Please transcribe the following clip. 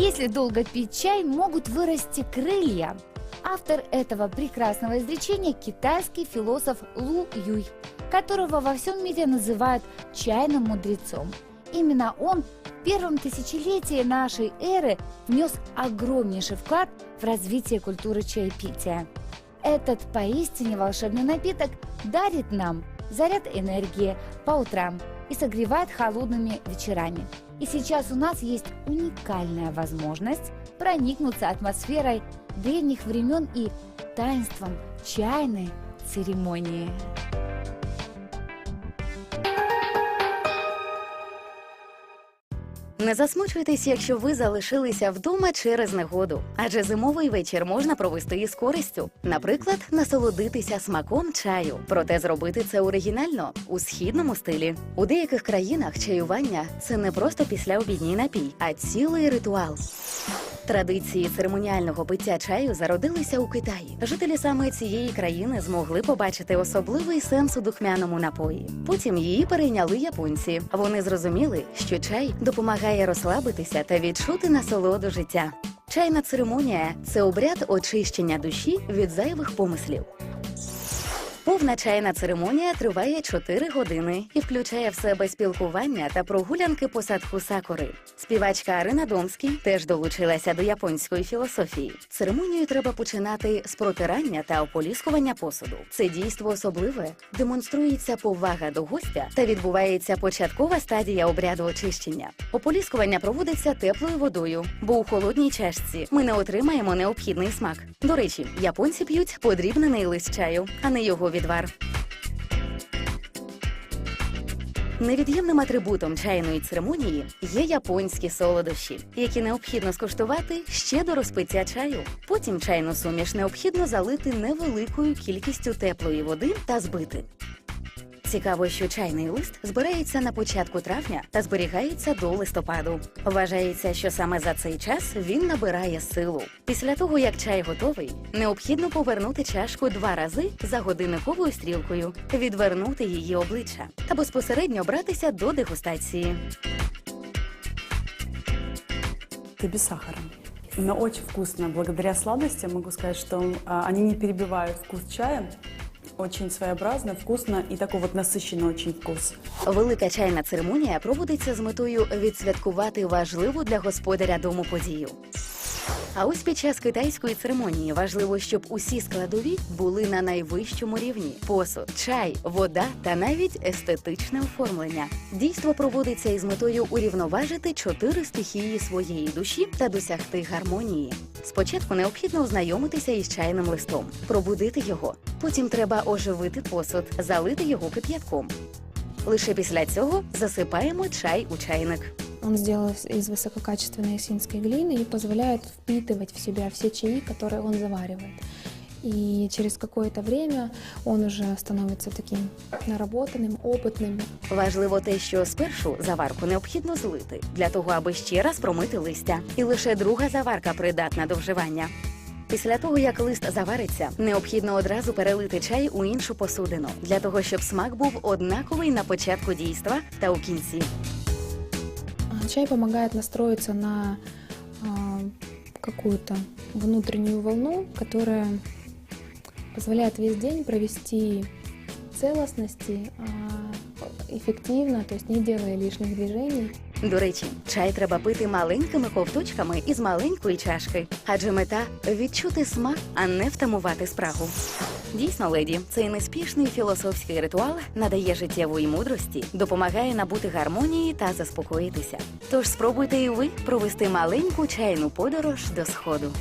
Если долго пить чай, могут вырасти крылья. Автор этого прекрасного изречения – китайский философ Лу Юй, которого во всем мире называют чайным мудрецом. Именно он в первом тысячелетии нашей эры внес огромнейший вклад в развитие культуры чаепития. Этот поистине волшебный напиток дарит нам заряд энергии по утрам и согревает холодными вечерами. И сейчас у нас есть уникальная возможность проникнуться атмосферой древних времен и таинством чайной церемонии. Не засмучуйтесь, якщо ви залишилися вдома через негоду, адже зимовий вечір можна провести із користю. Наприклад, насолодитися смаком чаю. Проте зробити це оригінально у східному стилі. У деяких країнах чаювання це не просто післяобідній напій, а цілий ритуал. Традиції церемоніального пиття чаю зародилися у Китаї. Жителі саме цієї країни змогли побачити особливий сенс у духмяному напої. Потім її перейняли японці. Вони зрозуміли, що чай допомагає розслабитися та відчути насолоду життя. Чайна церемонія це обряд очищення душі від зайвих помислів. Повна чайна церемонія триває 4 години і включає в себе спілкування та прогулянки по садку сакури. Співачка Арина Домський теж долучилася до японської філософії. Церемонію треба починати з протирання та ополіскування посуду. Це дійство особливе, демонструється повага до гостя та відбувається початкова стадія обряду очищення. Ополіскування проводиться теплою водою, бо у холодній чашці ми не отримаємо необхідний смак. До речі, японці п'ють подрібнений лист чаю, а не його відвар. Невід'ємним атрибутом чайної церемонії є японські солодощі, які необхідно скуштувати ще до розпиття чаю. Потім чайну суміш необхідно залити невеликою кількістю теплої води та збити. Цікаво, що чайний лист збирається на початку травня та зберігається до листопаду. Вважається, що саме за цей час він набирає силу. Після того, як чай готовий, необхідно повернути чашку два рази за годинниковою стрілкою, відвернути її обличчя та безпосередньо братися до дегустації. Это без сахара. Но очень вкусно. Благодаря сладостям могу сказать, что а, они не перебивают вкус чая. Очень своеобразно, вкусно и такой вот насыщенный очень вкус. Велика чайна церемонія проводиться з метою відсвяткувати важливу для господаря дому подію. А ось під час китайської церемонії важливо, щоб усі складові були на найвищому рівні: посуд, чай, вода та навіть естетичне оформлення. Дійство проводиться із метою урівноважити чотири стихії своєї душі та досягти гармонії. Спочатку необхідно ознайомитися із чайним листом, пробудити його. Потім треба оживити посуд, залити його кип'ятком. Лише після цього засипаємо чай у чайник. Он сделан из высококачественной осинской глины и позволяет впитывать в себя все чаи, которые он заваривает. И через какое-то время он уже становится таким наработанным, опытным. Важливо те, що спершу заварку необхідно злити для того, аби ще раз промити листя, і лише друга заварка придатна до вживання. Після того, як лист завариться, необхідно одразу перелити чай у іншу посудину для того, щоб смак був однаковий на початку дійства та у кінці. Чай помогает настроиться на а, какую-то внутреннюю волну, которая позволяет весь день провести целостности, а, эффективно, то есть не делая лишних движений. До речі, чай треба пити маленькими ковточками із маленької чашки, адже мета відчути смак, а не втамувати спрагу. Дійсно, леді, цей неспішний філософський ритуал надає життєвої мудрості, допомагає набути гармонії та заспокоїтися. Тож спробуйте і ви провести маленьку чайну подорож до сходу.